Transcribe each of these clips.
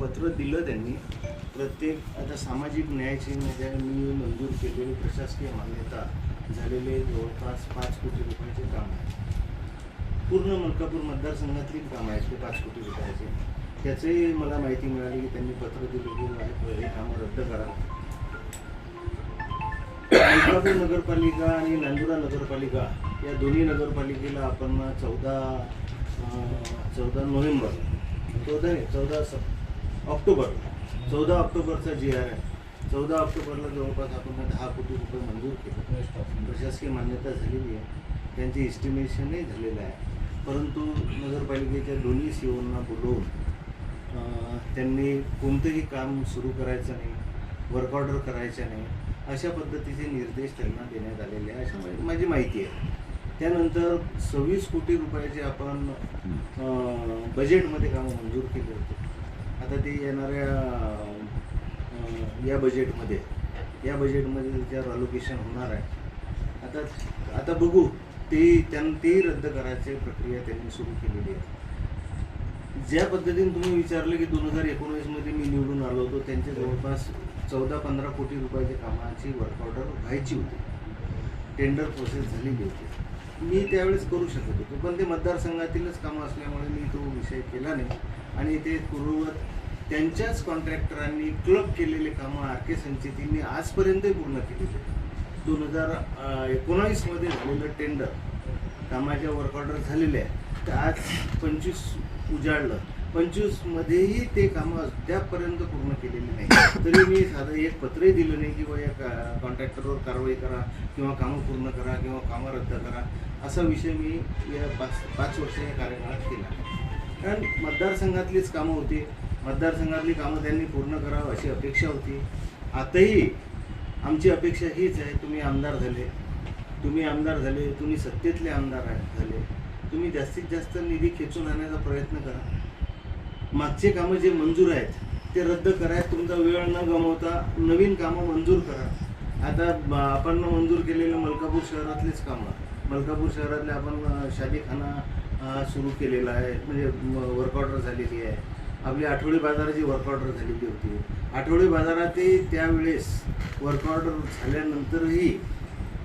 पत्र दिलं त्यांनी. प्रत्येक आता सामाजिक न्यायचे मी मंजूर केलेली प्रशासकीय मान्यता झालेले जवळपास पाच कोटी रुपयाचे काम आहे. पूर्ण मलकापूर मतदारसंघातली काम आहेत ते पाच कोटी रुपयाचे. त्याचंही मला माहिती मिळाली की त्यांनी पत्र दिलं की हे कामं रद्द करा. मलकापूर नगरपालिका आणि नांदुरा नगरपालिका या दोन्ही नगरपालिकेला आपण चौदा चौदा नोव्हेंबर चौदा नाही चौदा सप ऑक्टोबर. चौदा ऑक्टोबरचा जी आर आहे चौदा ऑक्टोबरला जवळपास आपण दहा कोटी रुपये मंजूर केले. प्रशासकीय मान्यता झालेली आहे. त्यांचे एस्टिमेशनही झालेलं आहे. परंतु नगरपालिकेच्या दोन्ही सीओना बोलवून त्यांनी कोणतंही काम सुरू करायचं नाही वर्क ऑर्डर करायचं नाही अशा पद्धतीचे निर्देश त्यांना देण्यात आलेले आहे अशा माझी- माहिती आहे. त्यानंतर सव्वीस कोटी रुपयाचे आपण बजेटमध्ये कामं मंजूर केले होते. आता ते येणाऱ्या या बजेटमध्ये या बजेटमध्ये त्याच्यावर अलोकेशन होणार आहे आता आता बघू ते त्यां ते रद्द करायची प्रक्रिया त्यांनी सुरू केलेली आहे. ज्या पद्धतीने तुम्ही विचारलं की दोन हजार एकोणीसमध्ये मी निवडून आलो होतो त्यांचे जवळपास चौदा पंधरा कोटी रुपयाच्या कामाची वर्क ऑर्डर व्हायची होती. टेंडर प्रोसेस झालेली होती. मी त्यावेळेस करू शकत होतो पण ते मतदारसंघातीलच कामं असल्यामुळे मी तो विषय केला नाही. आणि ते पूर्ववत त्यांच्याच कॉन्ट्रॅक्टरांनी क्लब केलेले कामं आर के संचेतींनी आजपर्यंतही पूर्ण केलेले. दोन हजार एकोणावीसमध्ये झालेलं टेंडर कामाच्या वर्क ऑर्डर झालेले आहे तर आज पंचवीस उजाडलं. पंचवीसमध्येही ते कामं अद्यापपर्यंत पूर्ण केलेली नाही. तरी मी साधं एक पत्रही दिलं नाही की बा या का कॉन्ट्रॅक्टरवर कारवाई करा किंवा कामं पूर्ण करा किंवा कामं रद्द करा. असा विषय मी या पाच पाच वर्ष या कार्यकाळात केला. कारण मतदारसंघातलीच कामं होती. मतदारसंघातली कामं त्यांनी पूर्ण करावं अशी अपेक्षा होती. आताही आमची अपेक्षा हीच आहे तुम्ही आमदार झाले. तुम्ही आमदार झाले तुम्ही सत्तेतले आमदार झाले. तुम्ही जास्तीत जास्त निधी खेचून आणण्याचा प्रयत्न करा. मागचे कामं जे मंजूर आहेत ते रद्द करा. तुमचा वेळ न गमावता नवीन कामं मंजूर करा. आता आपण मंजूर केलेलं मलकापूर शहरातलेच कामं. मलकापूर शहरातले आपण शादीखाना सुरू केलेला आहे. म्हणजे वर्क ऑर्डर झालेली आहे. आपली आठवडी बाजाराची वर्क ऑर्डर झालेली होती. आठवडी बाजारातही त्यावेळेस वर्क ऑर्डर झाल्यानंतरही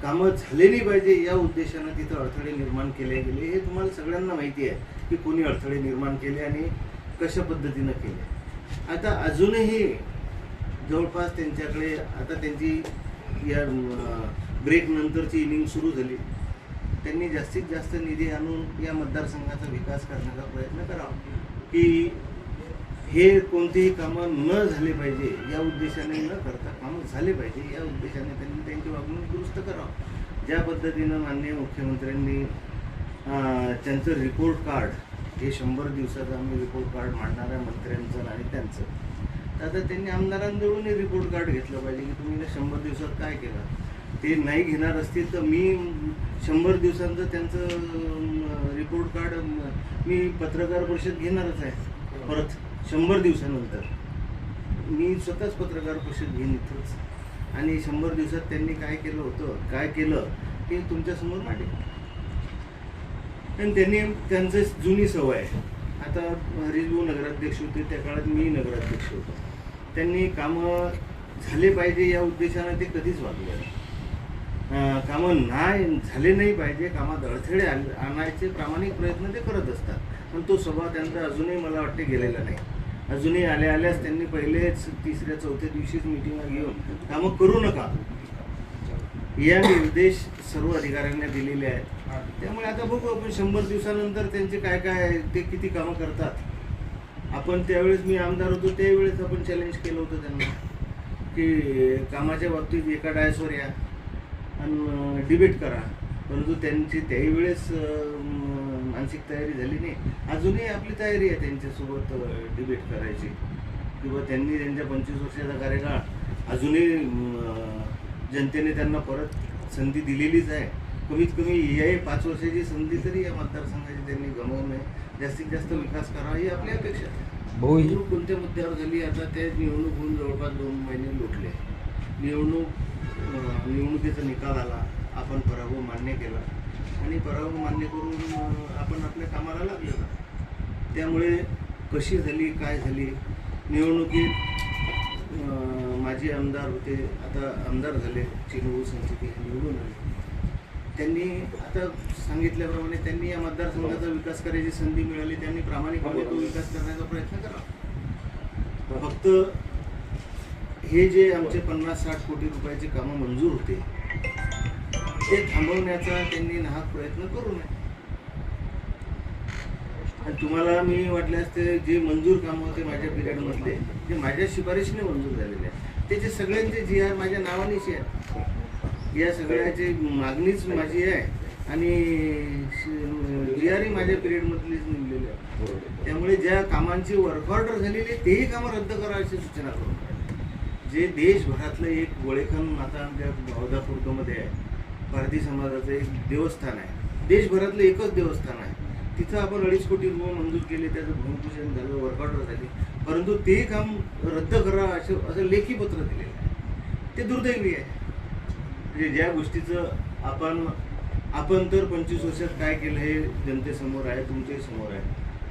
कामं झालेली पाहिजे या उद्देशानं तिथं अडथळे निर्माण केले गेले. हे तुम्हाला सगळ्यांना माहिती आहे की कोणी अडथळे निर्माण केले आणि कशा पद्धतीनं केले. आता अजूनही जवळपास त्यांच्याकडे आता त्यांची या ब्रेकनंतरची इनिंग सुरू झाली. त्यांनी जास्तीत जास्त निधी आणून या मतदारसंघाचा विकास करण्याचा प्रयत्न करावा. की हे कोणतेही कामं न झाले पाहिजे या उद्देशाने न करता कामं झाले पाहिजे या उद्देशाने त्यांनी त्यांची वागणूक दुरुस्त करावं. ज्या पद्धतीनं माननीय मुख्यमंत्र्यांनी त्यांचं रिपोर्ट कार्ड हे शंभर दिवसाचं आम्ही रिपोर्ट कार्ड मांडणाऱ्या मंत्र्यांचं आणि त्यांचं तर आता त्यांनी आमदारांजवळून रिपोर्ट कार्ड घेतलं पाहिजे की तुम्ही शंभर दिवसात काय केलं? ते नाही घेणार असतील तर मी शंभर दिवसांचं त्यांचं रिपोर्ट कार्ड मी पत्रकार परिषद घेणारच आहे. परत शंभर दिवसानंतर. मी स्वतःच पत्रकार परिषद घेईन इथंच. आणि शंभर दिवसात त्यांनी काय केलं होतं काय केलं ते तुमच्यासमोर मांडेल आणि त्यांनी त्यांचं जुनी सवय आहे. आता हरिजभू नगराध्यक्ष होते त्या काळात मी नगराध्यक्ष होतो. त्यांनी कामं झाले पाहिजे या उद्देशानं ते कधीच वागले कामं नाही झाले नाही पाहिजे कामात अडथळे आण- आणायचे प्रामाणिक प्रयत्न ते करत असतात. पण तो स्वभाव त्यांचा अजूनही मला वाटते गेलेला नाही. अजूनही आल्या आल्यास त्यांनी पहिलेच तिसऱ्या चौथ्या दिवशीच मिटिंग घेऊन कामं करू नका. या निर्देश सर्व अधिकाऱ्यांना दिलेले आहेत. त्यामुळे आता बघू आपण शंभर दिवसानंतर त्यांचे काय काय आहे, ते किती कामं करतात. आपण त्यावेळेस मी आमदार होतो त्यावेळेस आपण चॅलेंज केलं होतं त्यांना. की कामाच्या बाबतीत एका डायसवर या. आणि डिबेट करा. परंतु त्यांची त्याही वेळेस मानसिक तयारी झाली नाही. अजूनही आपली तयारी आहे त्यांच्यासोबत डिबेट करायची. किंवा त्यांनी त्यांच्या पंचवीस वर्षाचा कार्यकाळ अजूनही जनतेने त्यांना परत संधी दिलेलीच आहे. कमीत कमी या पाच वर्षाची संधी तरी या मतदारसंघाची त्यांनी गमावू नये. जास्तीत जास्त विकास करावा ही आपली अपेक्षा आहे. कोणत्या मुद्द्यावर झाली? आता ते निवडणूक होऊन जवळपास दोन महिने लोटले. निवडणूक निवडणुकीचा निकाल आला आपण पराभव मान्य केला. आणि पराभव मान्य करून आपण आपल्या कामाला लागलेलो त्यामुळे कशी झाली काय झाली? निवडणुकीत माझे माजी आमदार होते. आता आमदार झाले चिनू संस्कृती हे निवडून आले. त्यांनी आता सांगितल्याप्रमाणे त्यांनी या मतदारसंघाचा विकास करायची संधी मिळाली. त्यांनी प्रामाणिकपणे तो विकास करण्याचा प्रयत्न करा फक्त हे जे आमचे पन्नास साठ कोटी रुपयाचे कामं मंजूर होते ते थांबवण्याचा त्यांनी नाहक प्रयत्न करू नये. आणि तुम्हाला मी वाटल्यास ते जे मंजूर कामं होते माझ्या पिरियडमधले ते माझ्या शिफारशीने मंजूर झालेले आहेत. त्याचे सगळ्यांचे जी आर माझ्या नावानेच आहे या सगळ्याची मागणीच माझी आहे आणि जी आरही माझ्या पिरियडमधलीच निघलेली आहे. त्यामुळे ज्या कामांची वर्क ऑर्डर झालेली तेही कामं रद्द करा अशी सूचना करून. जे देशभरातलं एक गोळेखन आता आमच्या बौद्धापूर्वमध्ये आहे. भारतीय समाजाचं एक देवस्थान आहे. देशभरातलं एकच देवस्थान आहे. तिथं आपण अडीच कोटी रुपये मंजूर केले त्याचं भूमिपूजन झालं वर्कआउट झाली. परंतु ते काम रद्द करा असं असं लेखी पत्र दिलेलं आहे. ते दुर्दैवी आहे. म्हणजे ज्या गोष्टीचं आपण आपण तर पंचवीस वर्षात काय केलं हे जनतेसमोर आहे तुमच्याही समोर आहे.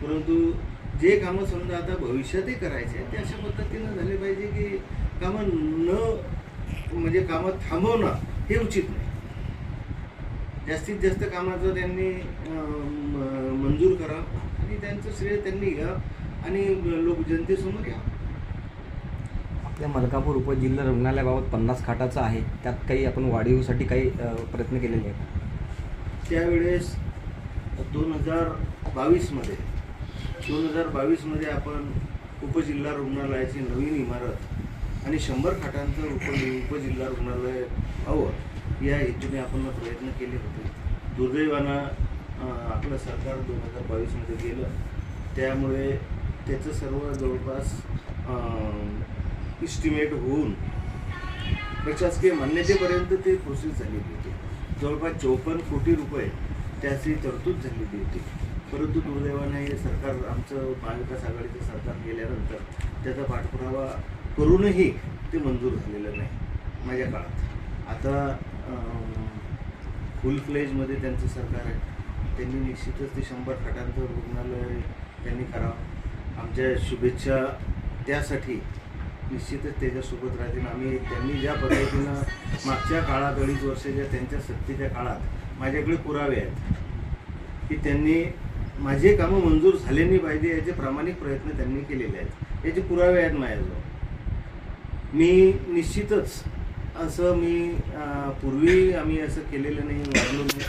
परंतु जे कामं समजा आता भविष्यातही करायचे ते अशा पद्धतीनं झाले पाहिजे की कामं न म्हणजे कामं थांबवणं हे उचित नाही. जास्तीत जास्त कामाचं त्यांनी मंजूर करा आणि त्यांचं श्रेय त्यांनी घ्या आणि लोक जनतेसमोर या. आपल्या मलकापूर उपजिल्हा रुग्णालयाबाबत पन्नास खाटाचं आहे. त्यात काही आपण वाढीवसाठी काही प्रयत्न केलेले आहेत. त्यावेळेस दोन हजार बावीसमध्ये दोन हजार बावीसमध्ये आपण उपजिल्हा रुग्णालयाची नवीन इमारत आणि शंभर खाटांचं उप उपजिल्हा रुग्णालय हवं या हेतूने आपण प्रयत्न केले होते. दुर्दैवानं आपलं सरकार दोन हजार बावीसमध्ये गेलं. त्यामुळे त्याचं सर्व जवळपास इस्टिमेट होऊन प्रशासकीय मान्यतेपर्यंत ते प्रोसेस झालेली होती. जवळपास चौपन्न कोटी रुपये त्याची तरतूद झालेली होती. परंतु दुर्दैवाने हे सरकार आमचं महाविकास आघाडीचं सरकार गेल्यानंतर त्याचा पाठपुरावा करूनही ते मंजूर झालेलं नाही माझ्या काळात. आता फुल फ्लेजमध्ये त्यांचं सरकार आहे. त्यांनी निश्चितच ते शंभर खाटांचं रुग्णालय त्यांनी करावं. आमच्या शुभेच्छा त्यासाठी निश्चितच त्याच्यासोबत राहतील. आम्ही त्यांनी ज्या पद्धतीनं मागच्या काळात अडीच वर्षाच्या त्यांच्या सत्तेच्या काळात माझ्याकडे पुरावे आहेत की त्यांनी माझे कामं मंजूर झाले नाही पाहिजे याचे प्रामाणिक प्रयत्न त्यांनी केलेले आहेत. याचे पुरावे आहेत माझ्याजवळ. मी निश्चितच असं मी पूर्वी आम्ही असं केलेलं नाही वागलो नाही.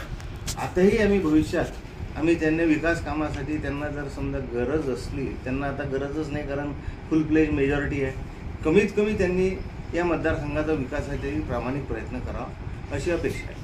आताही आम्ही भविष्यात आम्ही त्यांना विकास कामासाठी त्यांना जर समजा गरज असली त्यांना आता गरजच नाही कारण फुल प्लेज मेजॉरिटी आहे. कमीत कमी त्यांनी या मतदारसंघाचा विकासासाठी प्रामाणिक प्रयत्न करावा अशी अपेक्षा आहे.